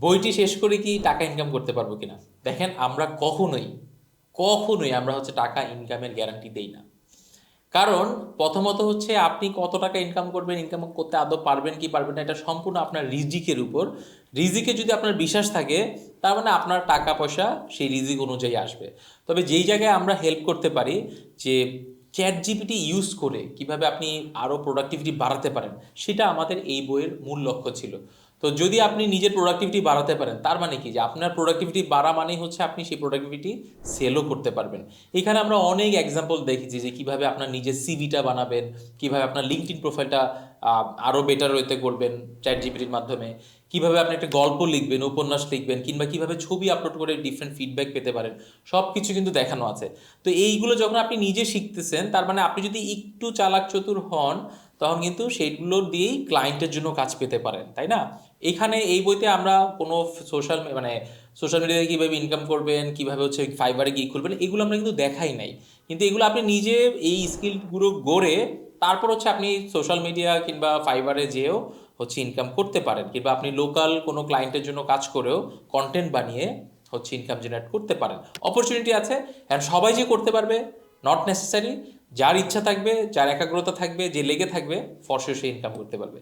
বইটি শেষ করে কি টাকা ইনকাম করতে পারব কিনা? দেখেন, আমরা কখনোই কখনোই আমরা হচ্ছে টাকা ইনকামের গ্যারান্টি দেই না। কারণ, প্রথমত হচ্ছে আপনি কত টাকা ইনকাম করবেন ইনকাম করতে আদৌ পারবেন কি পারবেন না, এটা সম্পূর্ণ আপনার রিজিকের উপর। রিজিকে যদি আপনার বিশ্বাস থাকে, তার মানে আপনার টাকা পয়সা সেই রিজিক অনুযায়ী আসবে। তবে যেই জায়গায় আমরা হেল্প করতে পারি, যে চ্যাট জিপিটি ইউজ করে কীভাবে আপনি আরও প্রোডাক্টিভিটি বাড়াতে পারেন, সেটা আমাদের এই বইয়ের মূল লক্ষ্য ছিল। তো যদি আপনি নিজের প্রোডাক্টিভিটি বাড়াতে পারেন, তার মানে কি? যে আপনার প্রোডাক্টিভিটি বাড়া মানেই হচ্ছে আপনি সেই প্রোডাক্টিভিটি সেলও করতে পারবেন। এখানে আমরা অনেক এক্সাম্পল দেখেছি যে কীভাবে আপনার নিজের সিভিটা বানাবেন, কীভাবে আপনার লিঙ্কড প্রোফাইলটা আরও বেটার হইতে করবেন চ্যাট জিপিটির মাধ্যমে। কীভাবে আপনি একটা গল্প লিখবেন, উপন্যাস লিখবেন, কিংবা কীভাবে ছবি আপলোড করে ডিফারেন্ট ফিডব্যাক পেতে পারেন সব কিছু কিন্তু দেখানো আছে। তো এইগুলো যখন আপনি নিজে শিখতেছেন, তার মানে আপনি যদি একটু চালাক চতুর হন তখন কিন্তু সেইগুলো দিয়েই ক্লায়েন্টের জন্য কাজ পেতে পারেন, তাই না? এখানে এই বইতে আমরা কোনো সোশ্যাল মানে সোশ্যাল মিডিয়ায় কীভাবে ইনকাম করবেন, কীভাবে হচ্ছে ফাইবারে গিয়ে খুলবেন, এগুলো আমরা কিন্তু দেখাই নাই। কিন্তু এগুলো আপনি নিজে এই স্কিলগুলো গড়ে তারপর হচ্ছে আপনি সোশ্যাল মিডিয়া কিংবা ফাইবারে যেয়েও হচ্ছে ইনকাম করতে পারেন, কিংবা আপনি লোকাল কোনো ক্লায়েন্টের জন্য কাজ করেও কন্টেন্ট বানিয়ে হচ্ছে ইনকাম জেনারেট করতে পারেন। অপরচুনিটি আছে অ্যান্ড সবাই যে করতে পারবে নট নেসেসারি যার ইচ্ছা থাকবে যার একাগ্রতা থাকবে যে লেগে থাকবে ফর্সে সে ইনকাম করতে পারবে।